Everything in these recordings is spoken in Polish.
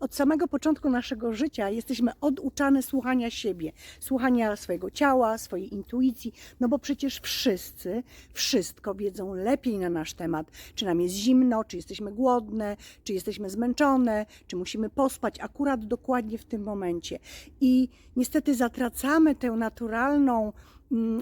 Od samego początku naszego życia jesteśmy oduczane słuchania siebie, słuchania swojego ciała, swojej intuicji, no bo przecież wszyscy wszystko wiedzą lepiej na nasz temat. Czy nam jest zimno, czy jesteśmy głodne, czy jesteśmy zmęczone, czy musimy pospać akurat dokładnie w tym momencie. I niestety zatracamy tę naturalną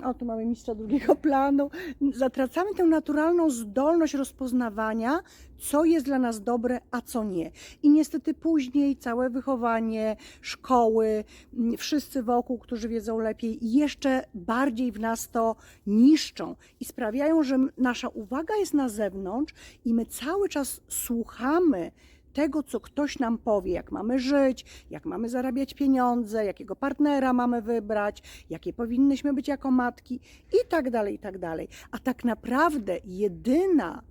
O, tu mamy mistrza drugiego planu. Zatracamy tę naturalną zdolność rozpoznawania, co jest dla nas dobre, a co nie. I niestety później całe wychowanie, szkoły, mm, wszyscy wokół, którzy wiedzą lepiej, jeszcze bardziej w nas to niszczą i sprawiają, że nasza uwaga jest na zewnątrz i my cały czas słuchamy tego, co ktoś nam powie, jak mamy żyć, jak mamy zarabiać pieniądze, jakiego partnera mamy wybrać, jakie powinnyśmy być jako matki i tak dalej, i tak dalej. A tak naprawdę jedyna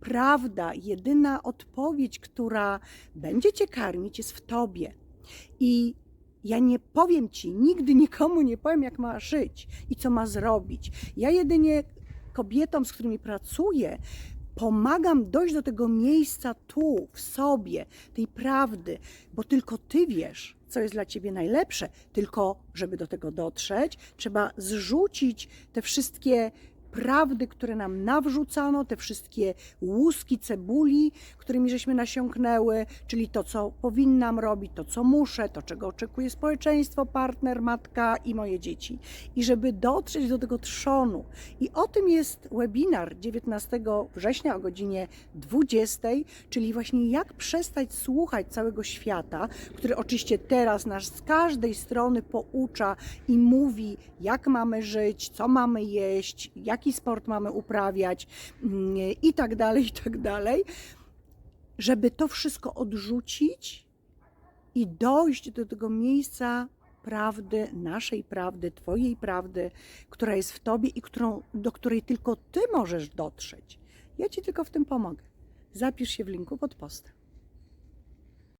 prawda, jedyna odpowiedź, która będzie cię karmić, jest w tobie. I ja nie powiem ci, nigdy nikomu nie powiem, jak ma żyć i co ma zrobić. Ja jedynie kobietom, z którymi pracuję, pomagam dojść do tego miejsca tu, w sobie, tej prawdy, bo tylko ty wiesz, co jest dla ciebie najlepsze. Tylko, żeby do tego dotrzeć, trzeba zrzucić te wszystkie prawdy, które nam nawrzucano, te wszystkie łuski cebuli, którymi żeśmy nasiąknęły, czyli to, co powinnam robić, to, co muszę, to, czego oczekuje społeczeństwo, partner, matka i moje dzieci. I żeby dotrzeć do tego trzonu. I o tym jest webinar 19 września o godzinie 20, czyli właśnie jak przestać słuchać całego świata, który oczywiście teraz nas z każdej strony poucza i mówi, jak mamy żyć, co mamy jeść, jaki sport mamy uprawiać mm, i tak dalej, i tak dalej, żeby to wszystko odrzucić i dojść do tego miejsca prawdy, naszej prawdy, Twojej prawdy, która jest w Tobie i którą, do której tylko Ty możesz dotrzeć. Ja Ci tylko w tym pomogę. Zapisz się w linku pod postem.